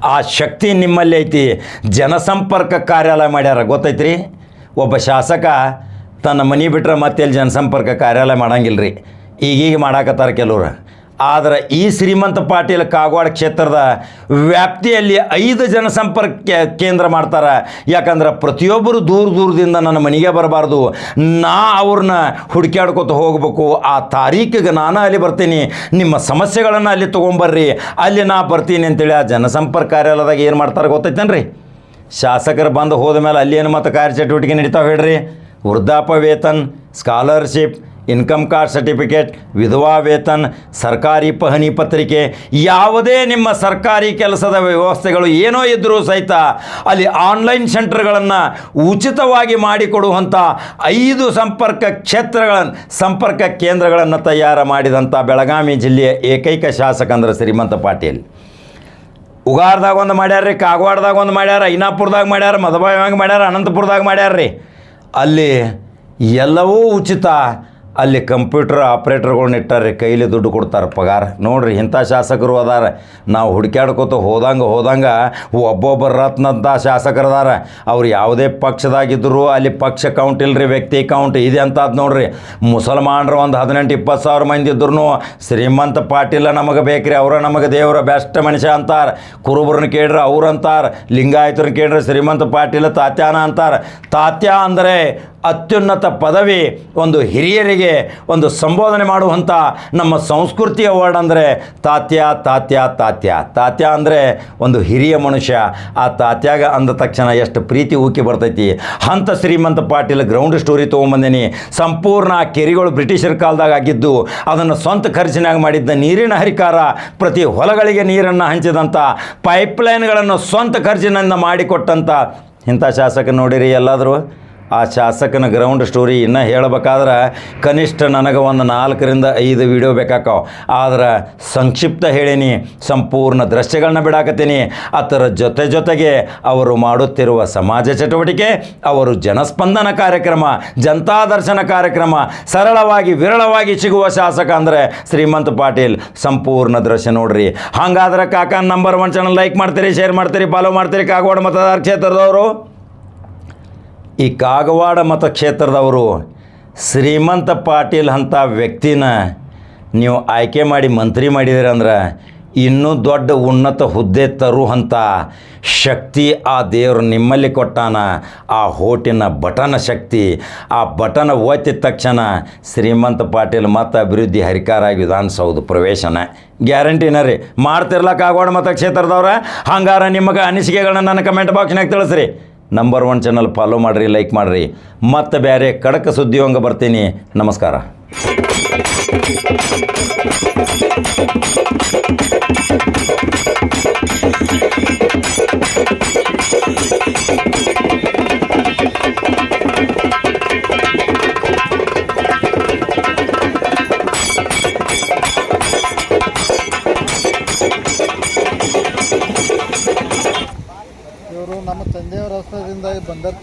ಆ ಶಕ್ತಿ ನಿಮ್ಮಲ್ಲಿ ಐತಿ. ಜನಸಂಪರ್ಕ ಕಾರ್ಯಾಲಯ ಮಾಡ್ಯಾರ, ಗೊತ್ತೈತ್ರಿ? ಒಬ್ಬ ಶಾಸಕ ತನ್ನ ಮನೆ ಬಿಟ್ರೆ ಮತ್ತೆಲ್ಲಿ ಜನಸಂಪರ್ಕ ಕಾರ್ಯಾಲಯ ಮಾಡಂಗಿಲ್ಲ ರೀ ಈಗೀಗ ಮಾಡಾಕತ್ತಾರ ಕೆಲವ್ರು. ಆದ್ರೆ ಈ ಶ್ರೀಮಂತ ಪಾಟೀಲ್ ಕಾಗವಾಡ ಕ್ಷೇತ್ರದ ವ್ಯಾಪ್ತಿಯಲ್ಲಿ ಐದು ಜನಸಂಪರ್ಕ ಕೇಂದ್ರ ಮಾಡ್ತಾರೆ. ಯಾಕಂದ್ರೆ ಪ್ರತಿಯೊಬ್ಬರು ದೂರ ದೂರದಿಂದ ನನ್ನ ಮನೆಗೆ ಬರಬಾರ್ದು. ನಾ ಅವ್ರನ್ನ ಹುಡುಕ್ಯಾಡ್ಕೊತ ಹೋಗಬೇಕು. ಆ ತಾರೀಕಿಗೆ ನಾನು ಅಲ್ಲಿ ಬರ್ತೀನಿ. ನಿಮ್ಮ ಸಮಸ್ಯೆಗಳನ್ನು ಅಲ್ಲಿ ತೊಗೊಂಬರ್ರಿ. ಅಲ್ಲಿ ನಾ ಬರ್ತೀನಿ ಅಂತೇಳಿ ಆ ಜನಸಂಪರ್ಕ ಕಾರ್ಯಾಲಯದಾಗ ಏನು ಮಾಡ್ತಾರೆ ಗೊತ್ತೈತೇನ್ರಿ? ಶಾಸಕರು ಬಂದು ಹೋದ ಮೇಲೆ ಅಲ್ಲಿ ಏನು ಮತ್ತು ಕಾರ್ಯಚಟುವಟಿಕೆ ನಡೀತಾವೆ ಹೇಳ್ರಿ? ವೃದ್ಧಾಪ್ಯ ವೇತನ್ ಸ್ಕಾಲರ್ಶಿಪ್ ಇನ್ಕಮ್ ಕಾರ್ಡ್ ಸರ್ಟಿಫಿಕೇಟ್, ವಿಧವಾ ವೇತನ್, ಸರ್ಕಾರಿ ಪಹಣಿ ಪತ್ರಿಕೆ, ಯಾವುದೇ ನಿಮ್ಮ ಸರ್ಕಾರಿ ಕೆಲಸದ ವ್ಯವಸ್ಥೆಗಳು ಏನೋ ಇದ್ದರೂ ಸಹಿತ ಅಲ್ಲಿ ಆನ್ಲೈನ್ ಸೆಂಟರ್ಗಳನ್ನು ಉಚಿತವಾಗಿ ಮಾಡಿಕೊಡುವಂಥ ಐದು ಸಂಪರ್ಕ ಕ್ಷೇತ್ರಗಳನ್ನು ಸಂಪರ್ಕ ಕೇಂದ್ರಗಳನ್ನು ತಯಾರು ಮಾಡಿದಂಥ ಬೆಳಗಾವಿ ಜಿಲ್ಲೆಯ ಏಕೈಕ ಶಾಸಕ ಅಂದರೆ ಶ್ರೀಮಂತ ಪಾಟೀಲ್. ಉಗಾರ್ದಾಗ ಒಂದು ಮಾಡ್ಯಾರ ರೀ ಕಾಗವಾಡದಾಗ ಒಂದು ಮಾಡ್ಯಾರ, ಐನಾಪುರದಾಗ ಮಾಡ್ಯಾರ ಮದಬಾಯಿಯಾಗ ಮಾಡ್ಯಾರ, ಅನಂತಪುರದಾಗ ಮಾಡ್ಯಾರ ರೀ ಅಲ್ಲಿ ಎಲ್ಲವೂ ಉಚಿತ ಅಲ್ಲಿ ಕಂಪ್ಯೂಟರ್ ಆಪ್ರೇಟರ್ಗಳನ್ನ ಇಟ್ಟಾರೆ ಕೈಲಿ ದುಡ್ಡು ಕೊಡ್ತಾರೆ ಪಗಾರ. ನೋಡ್ರಿ, ಇಂಥ ಶಾಸಕರು ಅದಾರ. ನಾವು ಹುಡುಕ್ಯಾಡ್ಕೊತ ಹೋದಂಗೆ ಹೋದಂಗೆ ಒಬ್ಬೊಬ್ಬರು ರತ್ನಂಥ ಶಾಸಕರದಾರ. ಅವ್ರು ಯಾವುದೇ ಪಕ್ಷದಾಗಿದ್ದರು ಅಲ್ಲಿ ಪಕ್ಷ ಕೌಂಟ್ ಇಲ್ಲರಿ ವ್ಯಕ್ತಿ ಕೌಂಟ್ ಇದೆ ಅಂತ ಅದು ನೋಡ್ರಿ. ಮುಸಲ್ಮಾನರು ಒಂದು ಹದಿನೆಂಟು, ಇಪ್ಪತ್ತು ಸಾವಿರ ಮಂದಿ ಇದ್ರು ಶ್ರೀಮಂತ ಪಾಟೀಲ ನಮಗೆ ಬೇಕ್ರಿ, ಅವರ ನಮಗೆ ದೇವರ ಬೆಸ್ಟ್ ಮನುಷ್ಯ ಅಂತಾರೆ. ಕುರುಬರನ್ನ ಕೇಳ್ರಿ, ಅವ್ರು ಅಂತಾರೆ. ಲಿಂಗಾಯತರನ್ನ ಕೇಳ್ರಿ, ಶ್ರೀಮಂತ ಪಾಟೀಲ ತಾತ್ಯಾನ ಅಂತಾರೆ. ತಾತ್ಯ ಅಂದರೆ ಅತ್ಯುನ್ನತ ಪದವಿ ಒಂದು ಹಿರಿಯರಿಗೆ ಒಂದು ಸಂಬೋಧನೆ ಮಾಡುವಂಥ ನಮ್ಮ ಸಂಸ್ಕೃತಿಯ ವರ್ಡ್ ಅಂದರೆ ತಾತ್ಯ ತಾತ್ಯ ತಾತ್ಯ. ತಾತ್ಯ ಅಂದರೆ ಒಂದು ಹಿರಿಯ ಮನುಷ್ಯ. ಆ ತಾತ್ಯಾಗ ಅಂದ ತಕ್ಷಣ ಎಷ್ಟು ಪ್ರೀತಿ ಊಕಿ ಬರ್ತೈತಿ. ಹಂತ ಶ್ರೀಮಂತ ಪಾಟೀಲ್ ಗ್ರೌಂಡ್ ಸ್ಟೋರಿ ತೊಗೊಂಬಂದೇನಿ. ಸಂಪೂರ್ಣ ಆ ಕೆರೆಗಳು ಬ್ರಿಟಿಷರ ಕಾಲದಾಗ ಆಗಿದ್ದು, ಅದನ್ನು ಸ್ವಂತ ಖರ್ಚಿನಾಗ ಮಾಡಿದ್ದ ನೀರಿನ ಹರಿಕಾರ ಪ್ರತಿ ಹೊಲಗಳಿಗೆ ನೀರನ್ನು ಹಂಚಿದಂಥ ಪೈಪ್ಲೈನ್ಗಳನ್ನು ಸ್ವಂತ ಖರ್ಚಿನಿಂದ ಮಾಡಿಕೊಟ್ಟಂಥ ಇಂಥ ಶಾಸಕ ನೋಡಿರಿ ಎಲ್ಲಾದರೂ. ಆ ಶಾಸಕನ ಗ್ರೌಂಡ್ ಸ್ಟೋರಿ ಇನ್ನೂ ಹೇಳಬೇಕಾದ್ರೆ ಕನಿಷ್ಠ ನನಗೆ ಒಂದು ನಾಲ್ಕರಿಂದ ಐದು ವಿಡಿಯೋ ಬೇಕಾಕವು ಆದ್ರೆ ಸಂಕ್ಷಿಪ್ತ ಹೇಳೀನಿ, ಸಂಪೂರ್ಣ ದೃಶ್ಯಗಳನ್ನ ಬಿಡಾಕತ್ತೀನಿ. ಅದರ ಜೊತೆ ಜೊತೆಗೆ ಅವರು ಮಾಡುತ್ತಿರುವ ಸಮಾಜ ಚಟುವಟಿಕೆ, ಅವರು ಜನಸ್ಪಂದನ ಕಾರ್ಯಕ್ರಮ, ಜನತಾ ದರ್ಶನ ಕಾರ್ಯಕ್ರಮ, ಸರಳವಾಗಿ, ವಿರಳವಾಗಿ ಸಿಗುವ ಶಾಸಕ ಅಂದರೆ ಶ್ರೀಮಂತ ಪಾಟೀಲ್. ಸಂಪೂರ್ಣ ದೃಶ್ಯ ನೋಡ್ರಿ. ಹಂಗಾದ್ರೆ ಕಾಕ ನಂಬರ್ ಒನ್ ಚಾನಲ್ ಲೈಕ್ ಮಾಡ್ತೀರಿ ಶೇರ್ ಮಾಡ್ತೀರಿ ಫಾಲೋ ಮಾಡ್ತೀರಿ ಕಾಗವಾಡ ಮತದಾರ ಕ್ಷೇತ್ರದವರು. ಈ ಕಾಗವಾಡ ಮತಕ್ಷೇತ್ರದವರು ಶ್ರೀಮಂತ ಪಾಟೀಲ್ ಅಂಥ ವ್ಯಕ್ತಿನ ನೀವು ಆಯ್ಕೆ ಮಾಡಿ ಮಂತ್ರಿ ಮಾಡಿದಿರಂದ್ರೆ ಇನ್ನೂ ದೊಡ್ಡ ಉನ್ನತ ಹುದ್ದೆ ತರುವಂಥ ಶಕ್ತಿ ಆ ದೇವರು ನಿಮ್ಮಲ್ಲಿ ಕೊಟ್ಟಾನ. ಆ ಹೋಟಿನ ಬಟನ ಶಕ್ತಿ, ಆ ಬಟನ ಒತ್ತಿದ ತಕ್ಷಣ ಶ್ರೀಮಂತ ಪಾಟೀಲ್ ಮತ್ತು ಅಭಿವೃದ್ಧಿ ಹರಿಕಾರ ವಿಧಾನಸೌಧ ಪ್ರವೇಶನ ಗ್ಯಾರಂಟಿನ ರೀ. ಮಾಡ್ತಿರ್ಲ ಕಾಗವಾಡ ಮತಕ್ಷೇತ್ರದವ್ರ? ಹಂಗಾರ ನಿಮಗೆ ಅನಿಸಿಕೆಗಳನ್ನ ನನ್ನ ಕಮೆಂಟ್ ಬಾಕ್ಸ್ನಾಗ ತಿಳಿಸ್ರಿ. ನಂಬರ್ ಒನ್ ಚಾನಲ್ ಫಾಲೋ ಮಾಡಿರಿ ಲೈಕ್ ಮಾಡಿರಿ. ಮತ್ತು ಬೇರೆ ಕಡಕ ಸುದ್ದಿವಂಗ ಬರ್ತೀನಿ. ನಮಸ್ಕಾರ.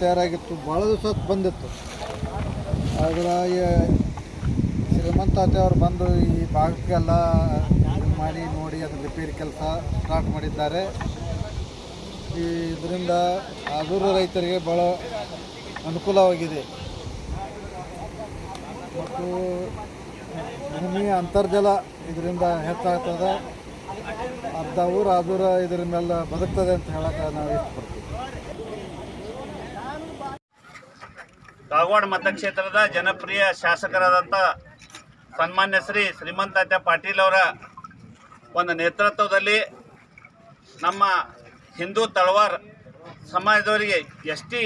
ತಯಾರಾಗಿತ್ತು. ಭಾಳ ದಿವಸ ಬಂದಿತ್ತು. ಆದ್ರೆ ಶ್ರೀಮಂತ ಅವರು ಬಂದು ಈ ಭಾಗಕ್ಕೆಲ್ಲ ಮಾಡಿ, ನೋಡಿ, ಅದು ರಿಪೇರಿ ಕೆಲಸ ಸ್ಟಾರ್ಟ್ ಮಾಡಿದ್ದಾರೆ. ಈ ಇದರಿಂದ ಆದೂರು ರೈತರಿಗೆ ಭಾಳ ಅನುಕೂಲವಾಗಿದೆ. ಮತ್ತು ಭೂಮಿ ಅಂತರ್ಜಲ ಇದರಿಂದ ಹೆಚ್ಚಾಗ್ತದೆ. ಅರ್ಧ ಊರು ಅದೂರ ಇದರ ಮೇಲೆ ಬದುಕ್ತದೆ ಅಂತ ಹೇಳಕ್ಕೆ ನಾವು ಇಷ್ಟಪಡ್ತೀವಿ. ಕಾಗವಾಡ ಮತಕ್ಷೇತ್ರದ ಜನಪ್ರಿಯ ಶಾಸಕರಾದಂಥ ಸನ್ಮಾನ್ಯ ಶ್ರೀ ಶ್ರೀಮಂತಾತ್ಯ ಪಾಟೀಲ್ ಅವರ ಒಂದು ನೇತೃತ್ವದಲ್ಲಿ ನಮ್ಮ ಹಿಂದೂ ತಳವಾರ್ ಸಮಾಜದವರಿಗೆ ಎಸ್ ಟಿ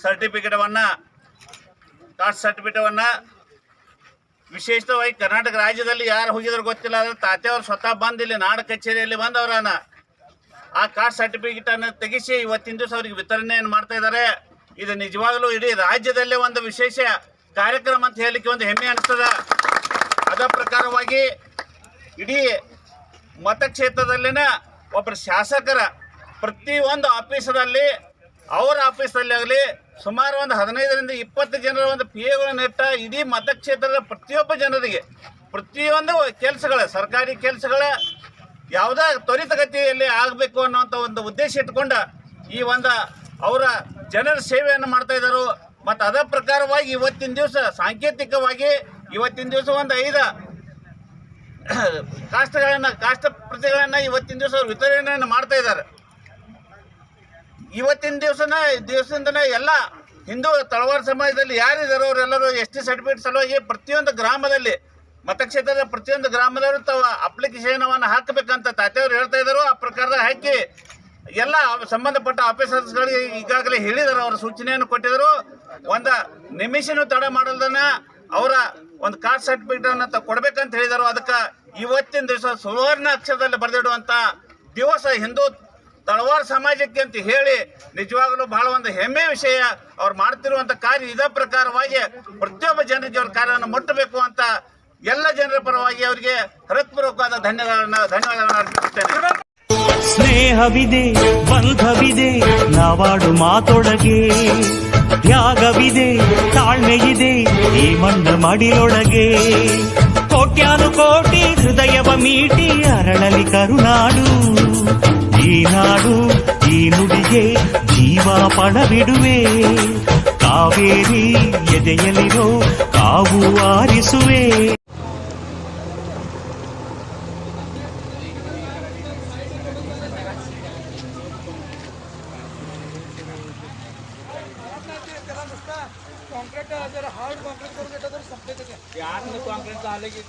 ಸರ್ಟಿಫಿಕೇಟವನ್ನು ಕಾಸ್ಟ್ ಸರ್ಟಿಫಿಕೇಟವನ್ನು ವಿಶೇಷವಾಗಿ ಕರ್ನಾಟಕ ರಾಜ್ಯದಲ್ಲಿ ಯಾರು ಹೋಗಿದ್ರು ಗೊತ್ತಿಲ್ಲ, ಆದರೆ ತಾತೆಯವರು ಸ್ವತಃ ಬಂದು ಇಲ್ಲಿ ನಾಡ ಕಚೇರಿಯಲ್ಲಿ ಬಂದವರನ್ನ. ಆ ಕಾಸ್ಟ್ ಸರ್ಟಿಫಿಕೇಟನ್ನು ತೆಗಿಸಿ ಇವತ್ತಿನ ದಿವಸ ಅವರಿಗೆ ವಿತರಣೆಯನ್ನು ಮಾಡ್ತಾ ಇದ್ದಾರೆ. ಇದು ನಿಜವಾಗಲೂ ಇಡೀ ರಾಜ್ಯದಲ್ಲೇ ಒಂದು ವಿಶೇಷ ಕಾರ್ಯಕ್ರಮ ಅಂತ ಹೇಳಲಿಕ್ಕೆ ಒಂದು ಹೆಮ್ಮೆ ಅನಿಸ್ತದ. ಅದ ಪ್ರಕಾರವಾಗಿ ಇಡೀ ಮತಕ್ಷೇತ್ರದಲ್ಲಿನ ಒಬ್ಬರು ಶಾಸಕರ ಪ್ರತಿಯೊಂದು ಆಫೀಸದಲ್ಲಿ ಅವರ ಆಫೀಸಲ್ಲಿ ಆಗಲಿ, ಸುಮಾರು ಒಂದು ಹದಿನೈದರಿಂದ ಇಪ್ಪತ್ತು ಜನರ ಒಂದು ಪಿ ಎಗಳನ್ನು ಇಟ್ಟ ಇಡೀ ಮತಕ್ಷೇತ್ರದ ಪ್ರತಿಯೊಬ್ಬ ಜನರಿಗೆ, ಪ್ರತಿಯೊಂದು ಕೆಲಸಗಳ, ಸರ್ಕಾರಿ ಕೆಲಸಗಳ ಯಾವುದೇ ತ್ವರಿತಗತಿಯಲ್ಲಿ ಆಗಬೇಕು ಅನ್ನೋಂಥ ಒಂದು ಉದ್ದೇಶ ಇಟ್ಕೊಂಡು ಈ ಒಂದು ಅವರ ಜನರ ಸೇವೆಯನ್ನು ಮಾಡ್ತಾ ಇದ್ದಾರೆ. ಮತ್ತು ಅದ ಪ್ರಕಾರವಾಗಿ ಇವತ್ತಿನ ದಿವಸ, ಸಾಂಕೇತಿಕವಾಗಿ ಇವತ್ತಿನ ದಿವಸ ಒಂದು ಐದು (coughs) ಕಾಷ್ಟಗಳನ್ನು, ಕಾಷ್ಟ ಪ್ರತಿಗಳನ್ನು ಇವತ್ತಿನ ದಿವಸ ವಿತರಣೆಯನ್ನು ಮಾಡ್ತಾ ಇದ್ದಾರೆ. ಇವತ್ತಿನ ದಿವಸನ, ದಿವಸದಿಂದನೇ ಎಲ್ಲ ಹಿಂದೂ ತಳವಾರ ಸಮಾಜದಲ್ಲಿ ಯಾರಿದ್ದಾರೋ ಅವರೆಲ್ಲರೂ ಎಸ್ ಟಿ ಸರ್ಟಿಫಿಕೇಟ್ ಸಲುವಾಗಿ ಪ್ರತಿಯೊಂದು ಗ್ರಾಮದಲ್ಲಿ, ಮತಕ್ಷೇತ್ರದ ಪ್ರತಿಯೊಂದು ಗ್ರಾಮದವರು ತಾವು ಅಪ್ಲಿಕೇಶನವನ್ನು ಹಾಕಬೇಕಂತ ತಾತೆಯವರು ಹೇಳ್ತಾ ಇದ್ದಾರೆ. ಆ ಪ್ರಕಾರದ ಹಾಕಿ ಎಲ್ಲ ಸಂಬಂಧಪಟ್ಟ ಆಫೀಸರ್ಸ್ಗಳಿಗೆ ಈಗಾಗಲೇ ಹೇಳಿದರು, ಅವರ ಸೂಚನೆಯನ್ನು ಕೊಟ್ಟಿದ್ರು ಒಂದು ನಿಮಿಷನೂ ತಡ ಮಾಡಲ್ದನ ಅವರ ಒಂದು ಕಾಸ್ಟ್ ಸರ್ಟಿಫಿಕೇಟ್ ಅನ್ನು ಕೊಡಬೇಕಂತ ಹೇಳಿದರು. ಅದಕ್ಕೆ ಇವತ್ತಿನ ದಿವಸ ಸುವರ್ಣ ಅಕ್ಷರದಲ್ಲಿ ಬರೆದಿಡುವಂಥ ದಿವಸ ಹಿಂದೂ ತಳವಾರ ಸಮಾಜಕ್ಕೆ ಅಂತ ಹೇಳಿ ನಿಜವಾಗಲೂ ಬಹಳ ಒಂದು ಹೆಮ್ಮೆ ವಿಷಯ ಅವ್ರು ಮಾಡ್ತಿರುವಂತ ಕಾರ್ಯ ಇದೇ ಪ್ರಕಾರವಾಗಿ ಪ್ರತಿಯೊಬ್ಬ ಜನರಿಗೆ ಅವ್ರ ಕಾರ್ಯವನ್ನು ಮುಟ್ಟಬೇಕು ಅಂತ ಎಲ್ಲ ಜನರ ಪರವಾಗಿ ಅವರಿಗೆ ಹೃತ್ಪೂರ್ವಕವಾದ ಧನ್ಯವಾದಗಳನ್ನು ಧನ್ಯವಾದಗಳನ್ನು ಅರ್ಪಿಸುತ್ತೇನೆ. ಸ್ನೇಹವಿದೆ, ಬಂಧವಿದೆ, ನಾವಾಡು ಮಾತೊಡಗೆ ತ್ಯಾಗವಿದೆ ತಾಳ್ಮೆಯಿದೆ, ಈ ಮಣ್ಣ ಮಡಿಯೊಳಗೆ ಕೋಟ್ಯಾನು ಕೋಟಿ ಹೃದಯವ ಮೀಟಿ ಅರಳಲಿ ಕರುನಾಡು. ಈ ನಾಡು, ಈ ನುಡಿಗೆ ಜೀವ ಪಣವಿಡುವೆ. ಕಾವೇರಿ ಎದೆಯಲಿರೋ ಕಾವು ಆರಿಸುವೆ. रात में कॉन्क्रीट डालेगी